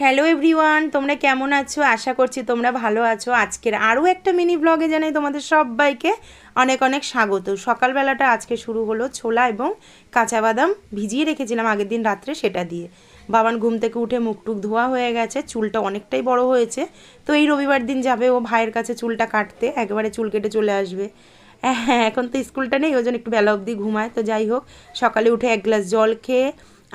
Hello everyone তোমরা কেমন আছো? আশা করছি তোমরা ভালো আছো। আজকের আরও একটা মিনি ব্লগে জানাই তোমাদের সবাইকে অনেক অনেক স্বাগত। সকালবেলাটা আজকে শুরু হলো ছোলা এবং কাঁচা বাদাম ভিজিয়ে রেখেছিলাম আগের দিন রাত্রে সেটা দিয়ে। বাবান ঘুম থেকে উঠে মুখ টুক ধোয়া হয়ে গেছে, চুলটা অনেকটাই বড় হয়েছে। তো এই রবিবার দিন যাবে ও ভাইয়ের কাছে চুলটা কাটতে, একবারে চুল কেটে চলে আসবে। হ্যাঁ এখন তো স্কুলটা নেই, ওই জন্য একটু বেলা অবধি ঘুমায়। তো যাই হোক, সকালে উঠে এক গ্লাস জল খেয়ে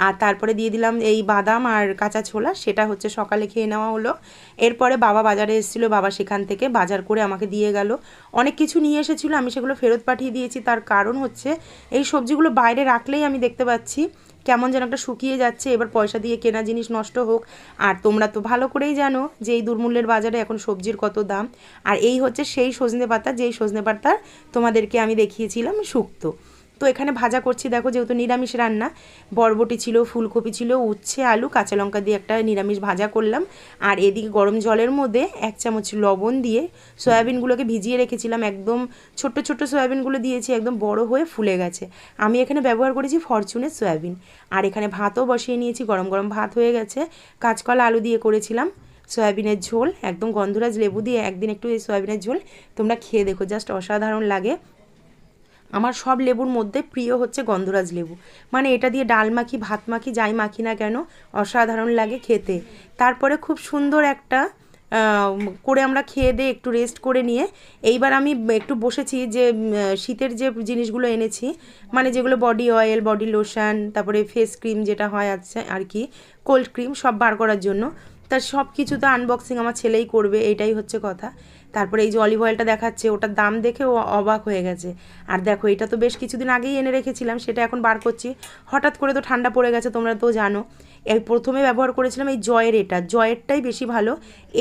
আর তারপরে দিয়ে দিলাম এই বাদাম আর কাঁচা ছোলা, সেটা হচ্ছে সকালে খেয়ে নেওয়া হলো। এরপরে বাবা বাজারে এসেছিল, বাবা সেখান থেকে বাজার করে আমাকে দিয়ে গেল। অনেক কিছু নিয়ে এসেছিল, আমি সেগুলো ফেরত পাঠিয়ে দিয়েছি। তার কারণ হচ্ছে এই সবজিগুলো বাইরে রাখলেই আমি দেখতে পাচ্ছি, কেমন যেন একটা শুকিয়ে যাচ্ছে, এবার পয়সা দিয়ে কেনা জিনিস নষ্ট হোক। আর তোমরা তো ভালো করেই জানো যে এই দুর্মূল্যের বাজারে এখন সবজির কত দাম। আর এই হচ্ছে সেই সজনে পাতা, যেই সজনে পাতার তোমাদেরকে আমি দেখিয়েছিলাম শুক্তো তো এখানে ভাজা করছি, দেখো যেহেতু নিরামিষ রান্না, বরবটি ছিল, ফুলকপি ছিল, উচ্ছে, আলু, কাঁচা লঙ্কা দিয়ে একটা নিরামিষ ভাজা করলাম। আর এদিকে গরম জলের মধ্যে এক চামচ লবণ দিয়ে সয়াবিনগুলোকে ভিজিয়ে রেখেছিলাম, একদম ছোট্ট ছোট্ট সয়াবিনগুলো দিয়েছি, একদম বড় হয়ে ফুলে গেছে। আমি এখানে ব্যবহার করেছি ফরচুনের সয়াবিন। আর এখানে ভাতও বসিয়ে নিয়েছি, গরম গরম ভাত হয়ে গেছে। কাঁচকলা আলু দিয়ে করেছিলাম, সয়াবিনের ঝোল, একদম গন্ধরাজ লেবু দিয়ে একদিন একটু এই সয়াবিনের ঝোল তোমরা খেয়ে দেখো, জাস্ট অসাধারণ লাগে। আমার সব লেবুর মধ্যে প্রিয় হচ্ছে গন্ধরাজ লেবু। মানে এটা দিয়ে ডাল মাখি, ভাত মাখি, যাই মাখি না কেন, অসাধারণ লাগে খেতে। তারপরে খুব সুন্দর একটা করে আমরা খেয়ে দিয়ে একটু রেস্ট করে নিয়ে, এইবার আমি একটু বসেছি যে শীতের যে জিনিসগুলো এনেছি মানে যেগুলো বডি অয়েল বডি লোশন তারপরে ফেস ক্রিম যেটা হয় আছে আর কি কোল্ড ক্রিম সব বার করার জন্য তা সব কিছু তো আনবক্সিং আমার ছেলেই করবে, এটাই হচ্ছে কথা। তারপরে এই যে অলিভ অয়েলটা দেখাচ্ছে, ওটার দাম দেখে ও অবাক হয়ে গেছে। আর দেখো, এটা তো বেশ কিছুদিন আগেই এনে রেখেছিলাম, সেটা এখন বার করছি। হঠাৎ করে তো ঠান্ডা পড়ে গেছে, তোমরা তো জানো। এই প্রথমে ব্যবহার করেছিলাম এই জয়ের এটা। জয়েরটাই বেশি ভালো।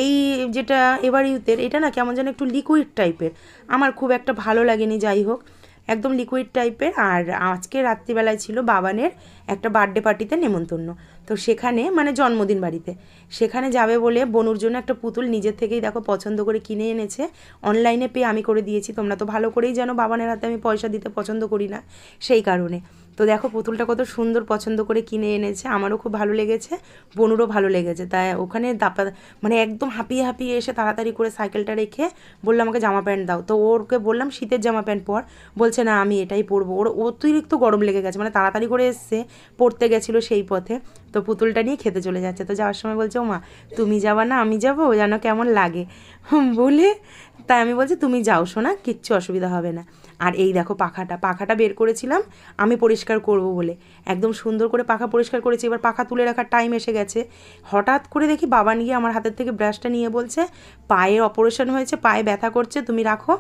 এই যেটা এবার ইউথের, এটা না কেমন যেন একটু লিকুইড টাইপের আমার খুব একটা ভালো লাগেনি, যাই হোক। একদম লিকুইড টাইপের আর আজকে রাত্রিবেলায় ছিল বাবানের একটা বার্থডে পার্টিতে নেমন্তন্ন। তো সেখানে মানে জন্মদিন বাড়িতে। সেখানে যাবে বলে বনুর জন্য একটা পুতুল নিজের থেকেই দেখো পছন্দ করে কিনে এনেছে। অনলাইনে পেয়ে আমি করে দিয়েছি, তোমরা তো ভালো করেই জানো, বাবানের হাতে আমি পয়সা দিতে পছন্দ করি না। সেই কারণে। তো দেখো পুতুলটা কত সুন্দর পছন্দ করে কিনে এনেছে, আমারও খুব ভালো লেগেছে, বনুরও ভালো লেগেছে। তাই ওখানে দাপা মানে একদম হাঁপিয়ে হাঁপিয়ে এসে তাড়াতাড়ি করে সাইকেলটা রেখে বললাম আমাকে জামা প্যান্ট দাও। তো ওরকে বললাম, শীতের জামা প্যান্ট পর। বলছে, না, আমি এটাই পরবো। ওর অতিরিক্ত গরম লেগে গেছে মানে তাড়াতাড়ি করে এসছে, পড়তে গেছিল সেই পথে। তো পুতুলটা নিয়ে খেতে চলে যাচ্ছে। তো যাওয়ার সময় বলছে ও মা তুমি যাবা না, আমি যাব? যেন কেমন লাগে। বলে তাই আমি বলছি, তুমি যাও শোনা কিচ্ছু অসুবিধা হবে না। আর এই দেখো পাখাটা পাখাটা বের করেছিলাম, আমি পরিষ্কার করব বলে। একদম সুন্দর করে পাখা পরিষ্কার করেছি, এবার পাখা তুলে রাখার টাইম এসে গেছে। হঠাৎ করে দেখি বাবা নিয়ে আমার হাতের থেকে ব্রাশটা নিয়ে বলছে, পায়ের অপারেশন হয়েছে, পায়ে ব্যথা করছে, তুমি রাখো,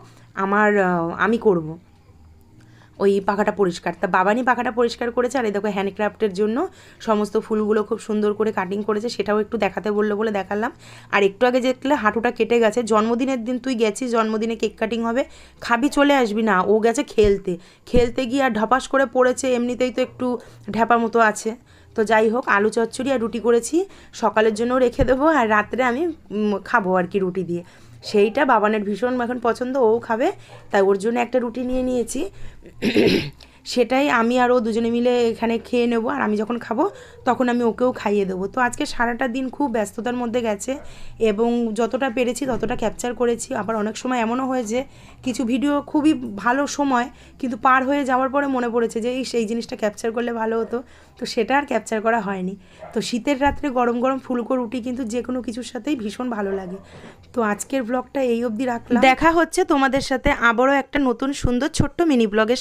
আমার আমি করব। ওই পাখাটা পরিষ্কার। তা বাবানি পাখাটা পরিষ্কার করেছে আর এই দেখো হ্যান্ডক্রাফ্টের জন্য সমস্ত ফুলগুলো খুব সুন্দর করে কাটিং করেছে, সেটাও একটু দেখাতে বলল বলে দেখালাম। আর একটু আগে দেখলে হাঁটুটা কেটে গেছে, জন্মদিনের দিন তুই গেছিস, জন্মদিনে কেক কাটিং হবে, খাবি চলে আসবি না, ও গেছে খেলতে। খেলতে গিয়ে আর ঢপাস করে পড়েছে, এমনিতেই তো একটু ঢ্যাপা মতো আছে। তো যাই হোক, আলু চচ্চড়ি আর রুটি করেছি, সকালের জন্য রেখে দেবো আর রাত্রে আমি খাব আর কি রুটি দিয়ে। সেইটা বাবানের ভীষণ এখন পছন্দ ও খাবে। তাই ওর জন্য একটা রুটি নিয়ে নিয়েছি। সেটাই আমি আর ও দুজনে মিলে এখানে খেয়ে নেব আর আমি যখন খাব তখন আমি ওকেও খাইয়ে দেবো। তো আজকে সারাটা দিন খুব ব্যস্ততার মধ্যে গেছে এবং যতটা পেরেছি ততটা ক্যাপচার করেছি। আবার অনেক সময় এমনও হয়েছে কিছু ভিডিও খুবই ভালো সময় কিন্তু পার হয়ে যাওয়ার পরে মনে পড়েছে যে এই সেই জিনিসটা ক্যাপচার করলে ভালো হতো। তো সেটা আর ক্যাপচার করা হয়নি। তো শীতের রাত্রে গরম গরম ফুলকো রুটি কিন্তু যে কোনো কিছুর সাথেই ভীষণ ভালো লাগে। তো আজকের ব্লগটা এই অবধি রাখলাম। দেখা হচ্ছে তোমাদের সাথে আবারও একটা নতুন সুন্দর ছোট্ট মিনি ব্লগের